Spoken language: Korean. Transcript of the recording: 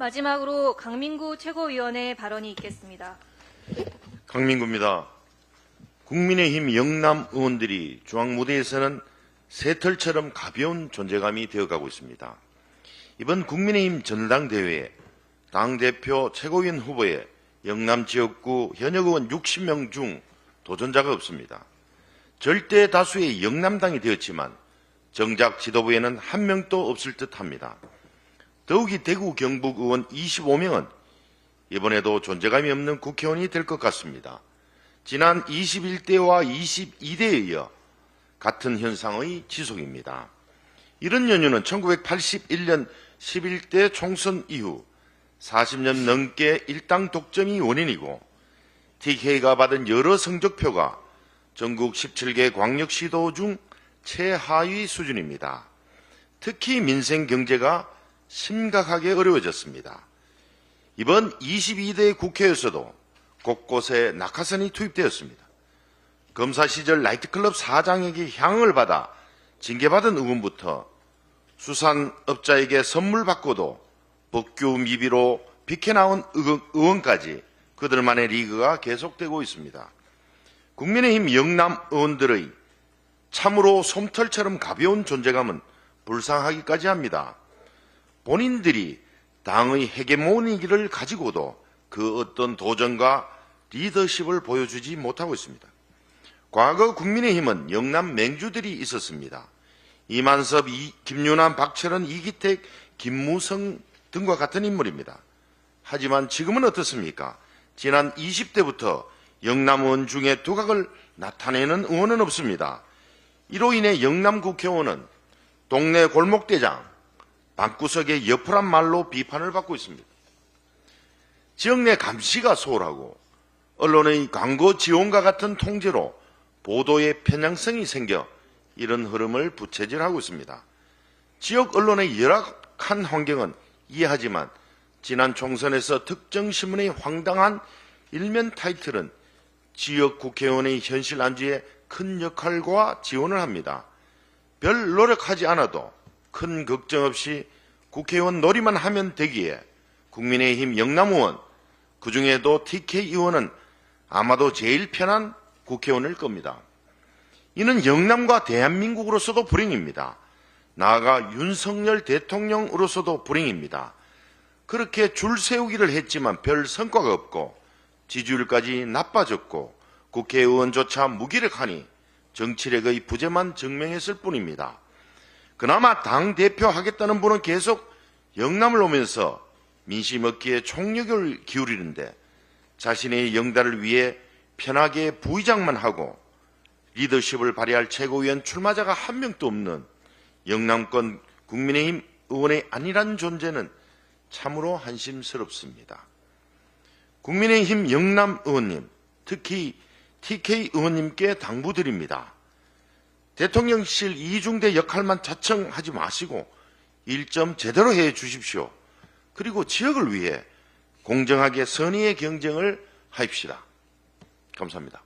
마지막으로 강민구 최고위원의 발언이 있겠습니다. 강민구입니다. 국민의힘 영남 의원들이 중앙 무대에서는 새털처럼 가벼운 존재감이 되어가고 있습니다. 이번 국민의힘 전당대회에 당대표 최고위원 후보에 영남 지역구 현역 의원 60명 중 도전자가 없습니다. 절대 다수의 영남당이 되었지만 정작 지도부에는 한 명도 없을 듯 합니다. 더욱이 대구 경북 의원 25명은 이번에도 존재감이 없는 국회의원이 될 것 같습니다. 지난 21대와 22대에 이어 같은 현상의 지속입니다. 이런 연유는 1981년 11대 총선 이후 40년 넘게 일당 독점이 원인이고 TK가 받은 여러 성적표가 전국 17개 광역시도 중 최하위 수준입니다. 특히 민생 경제가 심각하게 어려워졌습니다. 이번 22대 국회에서도 곳곳에 낙하산이 투입되었습니다. 검사 시절 나이트클럽 사장에게 향을 받아 징계받은 의원부터 수산업자에게 선물 받고도 법규 미비로 비켜나온 의원- 의원까지 그들만의 리그가 계속되고 있습니다. 국민의힘 영남 의원들의 참으로 솜털처럼 가벼운 존재감은 불쌍하기까지 합니다. 본인들이 당의 헤게모니기를 가지고도 그 어떤 도전과 리더십을 보여주지 못하고 있습니다. 과거 국민의힘은 영남 맹주들이 있었습니다. 이만섭, 이- 김윤환, 박철원, 이기택, 김무성 등과 같은 인물입니다. 하지만 지금은 어떻습니까? 지난 20대부터 영남 의원 중에 두각을 나타내는 의원은 없습니다. 이로 인해 영남 국회의원은 동네 골목대장, 방구석의 여프란 말로 비판을 받고 있습니다. 지역 내 감시가 소홀하고 언론의 광고 지원과 같은 통제로 보도의 편향성이 생겨 이런 흐름을 부채질하고 있습니다. 지역 언론의 열악한 환경은 이해하지만 지난 총선에서 특정 신문의 황당한 일면 타이틀은 지역 국회의원의 현실 안주에 큰 역할과 지원을 합니다. 별 노력하지 않아도 큰 걱정 없이 국회의원 놀이만 하면 되기에 국민의힘 영남의원 그 중에도 TK 의원은 아마도 제일 편한 국회의원일 겁니다. 이는 영남과 대한민국으로서도 불행입니다. 나아가 윤석열 대통령으로서도 불행입니다. 그렇게 줄 세우기를 했지만 별 성과가 없고 지지율까지 나빠졌고 국회의원조차 무기력하니 정치력의 부재만 증명했을 뿐입니다. 그나마 당 대표 하겠다는 분은 계속 영남을 오면서 민심 얻기에 총력을 기울이는데 자신의 영달을 위해 편하게 부의장만 하고 리더십을 발휘할 최고위원 출마자가 한 명도 없는 영남권 국민의힘 의원의 아니란 존재는 참으로 한심스럽습니다. 국민의힘 영남 의원님, 특히 TK 의원님께 당부드립니다. 대통령실 이중대 역할만 자청하지 마시고 일 좀 제대로 해 주십시오. 그리고 지역을 위해 공정하게 선의의 경쟁을 하십시다. 감사합니다.